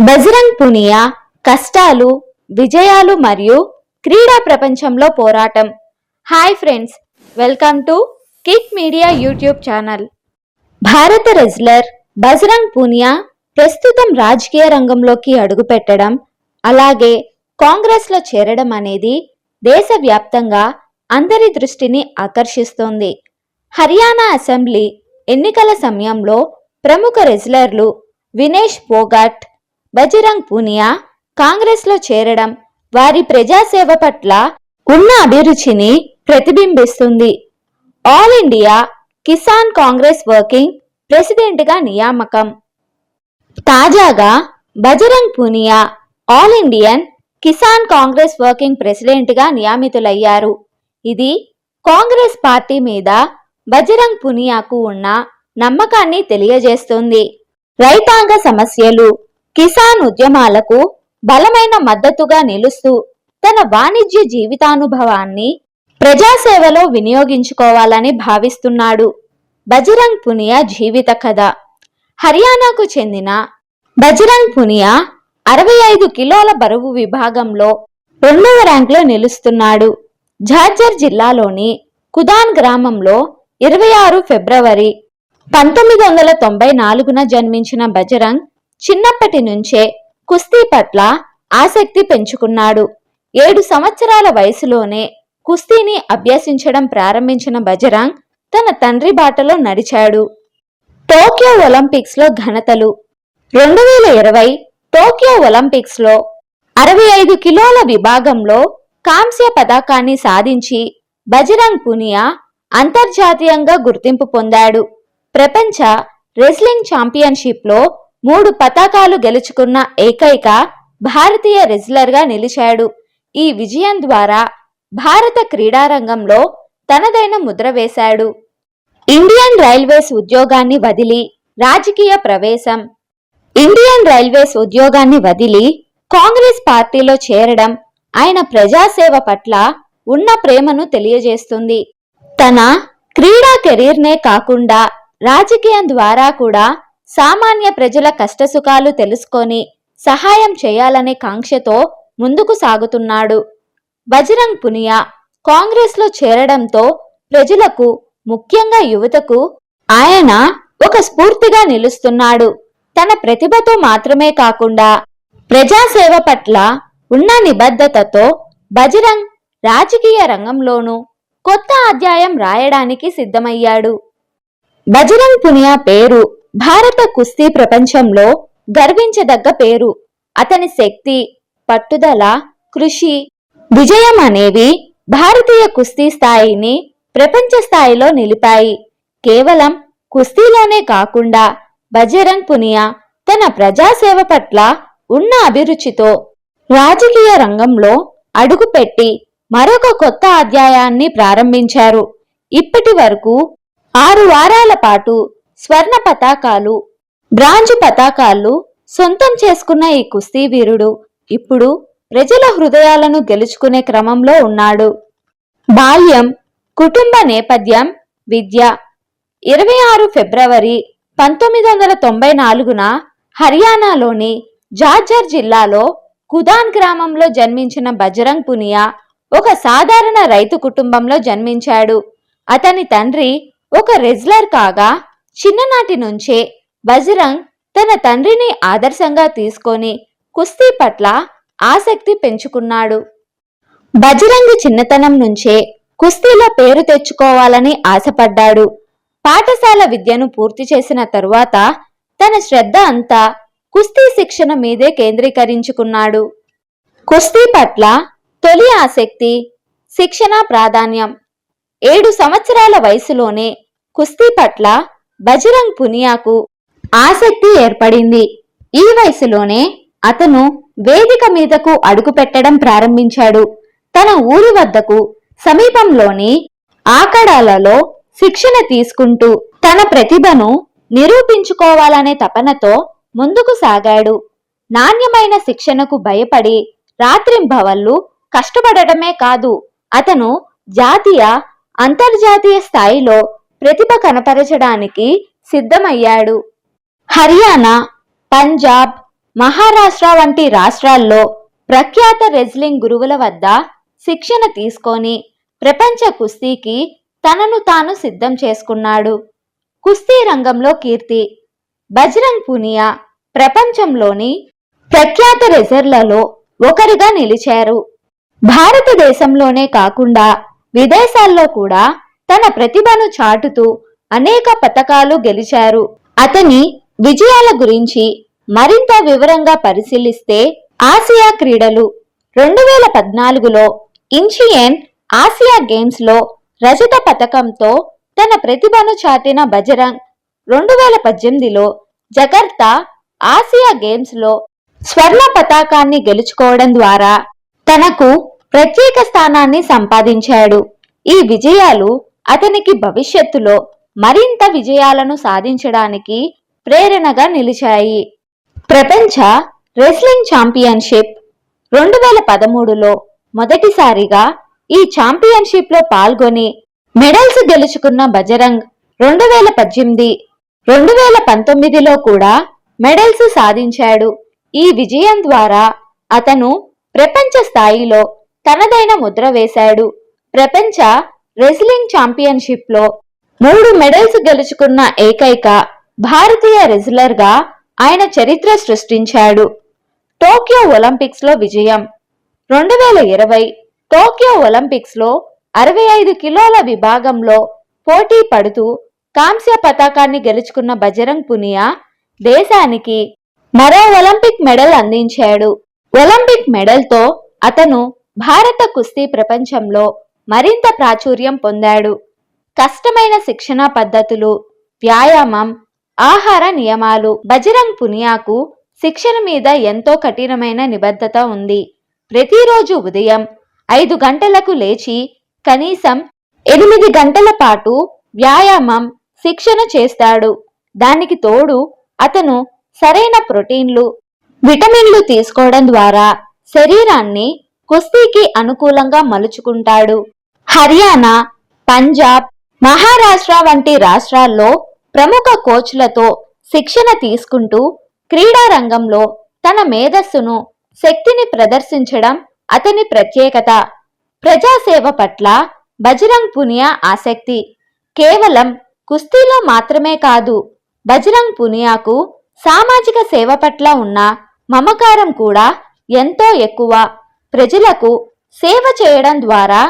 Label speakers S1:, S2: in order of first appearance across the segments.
S1: బజరంగ్ పునియా కష్టాలు విజయాలు మరియు క్రీడా ప్రపంచంలో పోరాటం. Hi friends welcome to kick media YouTube channel. భారత రెజ్లర్ బజరంగ్ పునియా ప్రస్తుతం రాజకీయ రంగంలోకి అడుగుపెట్టడం అలాగే కాంగ్రెస్లో చేరడం అనేది దేశవ్యాప్తంగా అందరి దృష్టిని ఆకర్షిస్తోంది. హర్యానా అసెంబ్లీ ఎన్నికల సమయంలో ప్రముఖ రెజ్లర్లు వినేష్ పోగాట్ బజరంగ్ పూనియా కాంగ్రెస్లో చేరడం వారి ప్రజాసేవ పట్ల ఉన్న అభిరుచిని ప్రతిబింబిస్తుంది. All India Kisan Congress working ప్రెసిడెంట్గా నియామకం. తాజాగా Bajrang Punia all Indian Kisan Congress working ప్రెసిడెంట్గా నియమితులయ్యారు. ఇది కాంగ్రెస్ పార్టీ మీద బజరంగ్ పునియాకు ఉన్న నమ్మకాన్ని తెలియజేస్తుంది. రైతాంగ సమస్యలు కిసాన్ ఉద్యమాలకు బలమైన మద్దతుగా నిలుస్తూ తన వాణిజ్య జీవితానుభవాన్ని ప్రజాసేవలో వినియోగించుకోవాలని భావిస్తున్నాడు. బజరంగ్ పునియా జీవిత కథ. హర్యానాకు చెందిన బజరంగ్ పునియా అరవై ఐదు కిలోల బరువు విభాగంలో రెండవ ర్యాంకులో నిలుస్తున్నాడు. ఝార్జర్ జిల్లాలోని కుదాన్ గ్రామంలో ఇరవై ఆరు ఫిబ్రవరి పంతొమ్మిది వందల తొంభై నాలుగున జన్మించిన బజరంగ్ చిన్నప్పటి నుంచే కుస్తీ పట్ల ఆసక్తి పెంచుకున్నాడు. ఏడు సంవత్సరాల వయసులోనే కుస్తీని అభ్యసించడం ప్రారంభించిన బజరంగ్ తన తండ్రి బాటలో నడిచాడు. టోక్యో ఒలింపిక్స్లో ఘనతలు. రెండు వేల ఇరవై టోక్యో ఒలింపిక్స్లో అరవై ఐదు కిలోల విభాగంలో కాంస్య పథకాన్ని సాధించి బజరంగ్ పునియా అంతర్జాతీయంగా గుర్తింపు పొందాడు. ప్రపంచ రెస్లింగ్ ఛాంపియన్షిప్లో మూడు పతాకాలు గెలుచుకున్న ఏకైక భారతీయ రెజ్లర్గా నిలిచాడు. ఈ విజయం ద్వారా భారత క్రీడారంగంలో తనదైన ముద్ర వేశాడు. ఇండియన్ రైల్వేస్ ఉద్యోగాన్ని వదిలి రాజకీయ ప్రవేశం. ఇండియన్ రైల్వేస్ ఉద్యోగాన్ని వదిలి కాంగ్రెస్ పార్టీలో చేరడం ఆయన ప్రజాసేవ పట్ల ఉన్న ప్రేమను తెలియజేస్తుంది. తన క్రీడా కెరీర్నే కాకుండా రాజకీయం ద్వారా కూడా సామాన్య ప్రజల కష్టసుఖాలు తెలుసుకొని సహాయం చేయాలనే కాంక్షతో ముందుకు సాగుతున్నాడు. బజరంగ్ పునియా కాంగ్రెస్లో చేరడంతో ప్రజలకు ముఖ్యంగా యువతకు ఆయన ఒక స్ఫూర్తిగా నిలుస్తున్నాడు. తన ప్రతిభతో మాత్రమే కాకుండా ప్రజాసేవ పట్ల ఉన్న నిబద్ధతతో బజరంగ్ రాజకీయ రంగంలోనూ కొత్త అధ్యాయం రాయడానికి సిద్ధమయ్యాడు. బజరంగ్ పునియా పేరు భారత కుస్తీ ప్రపంచంలో గర్వించదగ్గ పేరు. అతని శక్తి పట్టుదల కృషి విజయం అనేవి భారతీయ కుస్తీ స్థాయిని ప్రపంచ స్థాయిలో నిలిపాయి. కేవలం కుస్తీలోనే కాకుండా బజరంగ్ పునియా తన ప్రజాసేవ పట్ల ఉన్న అభిరుచితో రాజకీయ రంగంలో అడుగుపెట్టి మరొక కొత్త అధ్యాయాన్ని ప్రారంభించారు. ఇప్పటి వరకు ఆరు వారాల పాటు స్వర్ణ పతాకాలు బ్రాంజ్ పతాకాలు సొంతం చేసుకున్న ఈ కుస్తీ వీరుడు ఇప్పుడు ప్రజల హృదయాలను గెలుచుకునే క్రమంలో ఉన్నాడు. బాల్యం కుటుంబ నేపథ్యం విద్య. ఇరవై ఆరు ఫిబ్రవరి పంతొమ్మిది వందల తొంభై నాలుగున హర్యానాలోని జార్జర్ జిల్లాలో కుదాన్ గ్రామంలో జన్మించిన బజరంగ్ పునియా ఒక సాధారణ రైతు కుటుంబంలో జన్మించాడు. అతని తండ్రి ఒక రెజ్లర్ కాగా చిన్ననాటి నుంచే బజరంగ్ తన తండ్రిని ఆదర్శంగా తీసుకొని కుస్తీ పట్ల ఆసక్తి పెంచుకున్నాడు. బజరంగ్ చిన్నతనం నుంచే కుస్తీలో పేరు తెచ్చుకోవాలని ఆశపడ్డాడు. పాఠశాల విద్యను పూర్తి చేసిన తరువాత తన శ్రద్ధ అంతా కుస్తీ శిక్షణ మీదే కేంద్రీకరించుకున్నాడు. కుస్తీ పట్ల తొలి ఆసక్తి శిక్షణ ప్రాధాన్యం. ఏడు సంవత్సరాల వయసులోనే కుస్తీ పట్ల బజరంగ్ పునియాకు ఆసక్తి ఏర్పడింది. ఈ వయసులోనే అతను వేదిక మీదకు అడుగుపెట్టడం ప్రారంభించాడు. తన ఊరి వద్దకు సమీపంలోని ఆకడాలలో శిక్షణ తీసుకుంటూ తన ప్రతిభను నిరూపించుకోవాలనే తపనతో ముందుకు సాగాడు. నాణ్యమైన శిక్షణకు భయపడి రాత్రింబవళ్ళు కష్టపడటమే కాదు అతను జాతీయ అంతర్జాతీయ స్థాయిలో ప్రతిభ కనపరచడానికి సిద్ధమయ్యాడు. హర్యానా పంజాబ్ మహారాష్ట్ర వంటి రాష్ట్రాల్లో ప్రఖ్యాత రెజ్లింగ్ గురువుల వద్ద శిక్షణ తీసుకొని ప్రపంచ కుస్తీకి తనను తాను సిద్ధం చేసుకున్నాడు. కుస్తీ రంగంలో కీర్తి బజరంగ్ పునియా ప్రపంచంలోని ప్రఖ్యాత రెజర్లలో ఒకరిగా నిలిచారు. భారతదేశంలోనే కాకుండా విదేశాల్లో కూడా తన ప్రతిభను చాటుతూ అనేక పతకాలు గెలిచారు. అతని విజయాల గురించి మరింత వివరంగా పరిశీలిస్తే ఆసియా క్రీడలు రెండు వేల పద్నాలుగులో ఇంచియన్ ఆసియా గేమ్స్లో రజత పతకంతో తన ప్రతిభను చాటిన బజరంగ్ రెండు వేల పద్దెనిమిదిలో జకర్తా ఆసియా గేమ్స్లో స్వర్ణ పతాకాన్ని గెలుచుకోవడం ద్వారా తనకు ప్రత్యేక స్థానాన్ని సంపాదించాడు. ఈ విజయాలు అతనికి భవిష్యత్తులో మరింత విజయాలను సాధించడానికి ప్రేరణగా నిలిచాయి. ప్రపంచ రెస్లింగ్ ఛాంపియన్షిప్ రెండు వేల పదమూడులో మొదటిసారిగా ఈ ఛాంపియన్షిప్లో పాల్గొని మెడల్స్ గెలుచుకున్న బజరంగ్ రెండు వేల పద్దెనిమిది రెండు వేల పంతొమ్మిదిలో కూడా మెడల్స్ సాధించాడు. ఈ విజయం ద్వారా అతను ప్రపంచ స్థాయిలో తనదైన ముద్ర వేశాడు. ప్రపంచ రెజ్లింగ్ ఛాంపియన్షిప్లో మూడు మెడల్స్ గెలుచుకున్న ఏకైక భారతీయ రెజ్లర్గా ఆయన చరిత్ర సృష్టించాడు. టోక్యో ఒలింపిక్స్లో విజయం. రెండు వేల ఇరవై టోక్యో ఒలింపిక్స్లో అరవై ఐదు కిలోల విభాగంలో పోటీ పడుతూ కాంస్య పతాకాన్ని గెలుచుకున్న బజరంగ్ పునియా దేశానికి మరో ఒలింపిక్ మెడల్ అందించాడు. ఒలింపిక్ మెడల్తో అతను భారత కుస్తీ ప్రపంచంలో మరింత ప్రాచుర్యం పొందాడు. కష్టమైన శిక్షణా పద్ధతులు వ్యాయామం ఆహార నియమాలు బజరంగ్ పునియాకు శిక్షణ మీద ఎంతో కఠినమైన నిబద్ధత ఉంది. ప్రతిరోజు ఉదయం ఐదు గంటలకు లేచి కనీసం ఎనిమిది గంటల పాటు వ్యాయామం శిక్షణ చేస్తాడు. దానికి తోడు అతను సరైన ప్రోటీన్లు విటమిన్లు తీసుకోవడం ద్వారా శరీరాన్ని కుస్తీకి అనుకూలంగా మలుచుకుంటాడు. హర్యానా పంజాబ్ మహారాష్ట్ర వంటి రాష్ట్రాల్లో ప్రముఖ కోచ్లతో శిక్షణ తీసుకుంటూ క్రీడా రంగంలో తన మేధస్సును శక్తిని ప్రదర్శించడం అతని ప్రత్యేకత. ప్రజాసేవ పట్ల బజరంగ్ పునియా ఆసక్తి. కేవలం కుస్తీలో మాత్రమే కాదు బజరంగ్ పునియాకు సామాజిక సేవ పట్ల ఉన్న మమకారం కూడా ఎంతో ఎక్కువ. ప్రజలకు సేవ చేయడం ద్వారా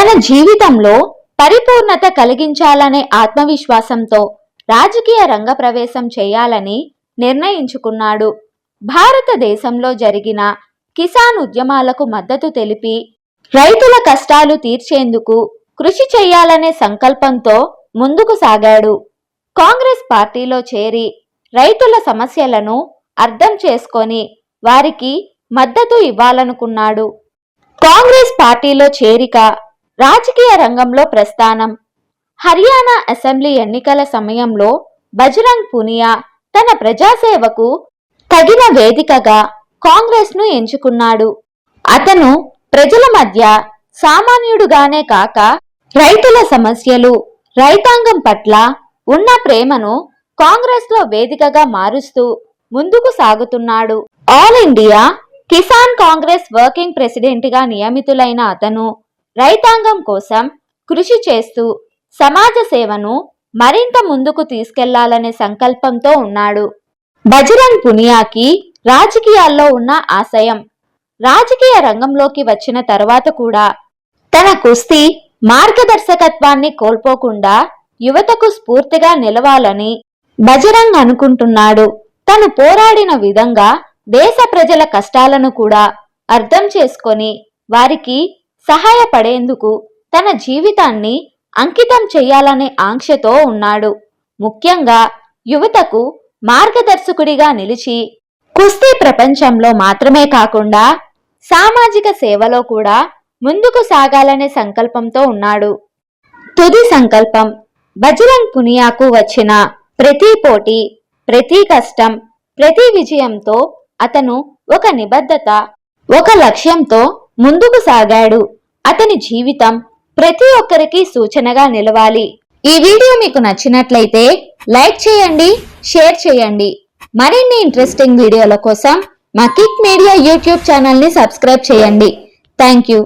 S1: తన జీవితంలో పరిపూర్ణత కలిగించాలనే ఆత్మవిశ్వాసంతో రాజకీయ రంగ ప్రవేశం చేయాలని నిర్ణయించుకున్నాడు. భారతదేశంలో జరిగిన కిసాన్ ఉద్యమాలకు మద్దతు తెలిపి రైతుల కష్టాలు తీర్చేందుకు కృషి చేయాలనే సంకల్పంతో ముందుకు సాగాడు. కాంగ్రెస్ పార్టీలో చేరి రైతుల సమస్యలను అర్థం చేసుకొని వారికి మద్దతు ఇవ్వాలనుకున్నాడు. కాంగ్రెస్ పార్టీలో చేరిక రాజకీయ రంగంలో ప్రస్థానం. హర్యానా అసెంబ్లీ ఎన్నికల సమయంలో బజరంగ్ పునియా తన ప్రజాసేవకు తగిన వేదికగా కాంగ్రెస్ను ఎంచుకున్నాడు. అతను ప్రజల మధ్య సామాన్యుడుగానే కాక రైతుల సమస్యలు రైతాంగం పట్ల ఉన్న ప్రేమను కాంగ్రెస్లో వేదికగా మారుస్తూ ముందుకు సాగుతున్నాడు. All India Kisan Congress working ప్రెసిడెంట్గా నియమితులైన అతను రైతాంగం కోసం కృషి చేస్తూ సమాజ సేవను మరింత ముందుకు తీసుకెళ్ళాలనే సంకల్పంతో ఉన్నాడు. బజరంగ్ పునియాకి రాజకీయాల్లో ఉన్న ఆశయం. రాజకీయ రంగంలోకి వచ్చిన తర్వాత కూడా తన కుస్తీ మార్గదర్శకత్వాన్ని కోల్పోకుండా యువతకు స్ఫూర్తిగా నిలవాలని బజరంగ్ అనుకుంటున్నాడు. తను పోరాడిన విధంగా దేశ ప్రజల కష్టాలను కూడా అర్థం చేసుకొని వారికి సహాయపడేందుకు తన జీవితాన్ని అంకితం చేయాలనే ఆంక్షతో ఉన్నాడు. ముఖ్యంగా యువతకు మార్గదర్శకుడిగా నిలిచి కుస్తీ ప్రపంచంలో మాత్రమే కాకుండా సామాజిక సేవలో కూడా ముందుకు సాగాలనే సంకల్పంతో ఉన్నాడు. తుది సంకల్పం బజరంగ్ పునియాకు వచ్చిన ప్రతి పోటీ ప్రతి కష్టం ప్రతి విజయంతో అతను ఒక నిబద్ధత ఒక లక్ష్యంతో ముందుకు సాగాడు. అతని జీవితం ప్రతి ఒక్కరికి సూచనగా నిలవాలి. ఈ వీడియో మీకు నచ్చినట్లయితే లైక్ చేయండి షేర్ చేయండి. మరిన్ని ఇంట్రెస్టింగ్ వీడియోల కోసం మా కిక్ మీడియా యూట్యూబ్ ఛానల్ని సబ్స్క్రైబ్ చేయండి. Thank you.